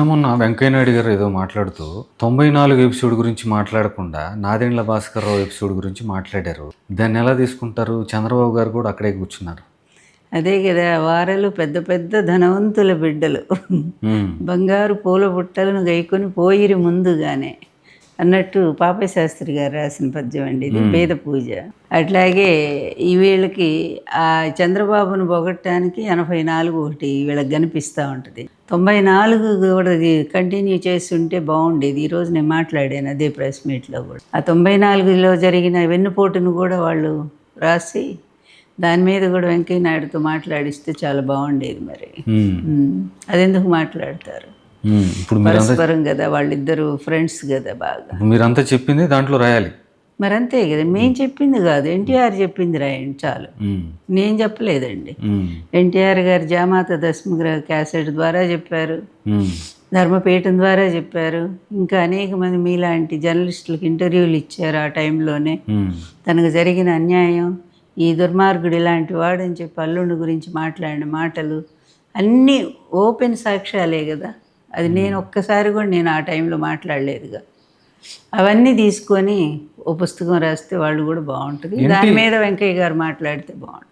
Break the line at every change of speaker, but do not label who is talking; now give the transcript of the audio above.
నిన్న మొన్న వెంకయ్య నాయుడు గారు ఏదో మాట్లాడుతూ తొంభై నాలుగు ఎపిసోడ్ గురించి మాట్లాడకుండా నాదెండ్ల భాస్కర్ రావు ఎపిసోడ్ గురించి మాట్లాడారు. దాన్ని ఎలా తీసుకుంటారు? చంద్రబాబు గారు కూడా అక్కడే కూర్చున్నారు.
అదే కదా వారలు పెద్ద పెద్ద ధనవంతుల బిడ్డలు. బంగారు పూల బుట్టలను గైకొని పోయిరి ముందుగానే. అన్నట్టు పాపయ్య శాస్త్రి గారు రాసిన పద్యం అండి ఇది వేద పూజ. అట్లాగే ఈ వీళ్ళకి ఆ చంద్రబాబును పొగట్టడానికి ఎనభై నాలుగు ఒకటి వీళ్ళకి కనిపిస్తూ ఉంటుంది. తొంభై నాలుగు కూడా ఇది కంటిన్యూ చేసి ఉంటే బాగుండేది ఈరోజు నేను మాట్లాడాను అదే ప్రెస్ మీట్లో కూడా. ఆ తొంభై నాలుగులో జరిగిన వెన్నుపోటును కూడా వాళ్ళు రాసి దాని మీద కూడా వెంకయ్య నాయుడుతో మాట్లాడిస్తే చాలా బాగుండేది మరి. అదెందుకు మాట్లాడతారు.
ఇప్పుడు
పరస్పరం కదా వాళ్ళిద్దరు ఫ్రెండ్స్ కదా బాగా.
మీరంతా చెప్పింది దాంట్లో రాయాలి.
మరి అంతే కదా మేము చెప్పింది కాదు ఎన్టీఆర్ చెప్పింది రాయండి చాలు. నేను చెప్పలేదండి. ఎన్టీఆర్ గారు జామాత దశమగ్రహ క్యాసెట్ ద్వారా చెప్పారు. ధర్మపీఠం ద్వారా చెప్పారు. ఇంకా అనేక మంది మీలాంటి జర్నలిస్టులకు ఇంటర్వ్యూలు ఇచ్చారు ఆ టైంలోనే. తనకు జరిగిన అన్యాయం ఈ దుర్మార్గుడు ఇలాంటి వాడని చెప్పి అల్లుండి గురించి మాట్లాడిన మాటలు అన్నీ ఓపెన్ సాక్ష్యాలే కదా. అది నేను ఒక్కసారి కూడా నేను ఆ టైంలో మాట్లాడలేదుగా. అవన్నీ తీసుకొని ఓ పుస్తకం రాస్తే వాళ్ళు కూడా బాగుంటుంది. దాని మీద వెంకయ్య గారు మాట్లాడితే బాగుంటుంది.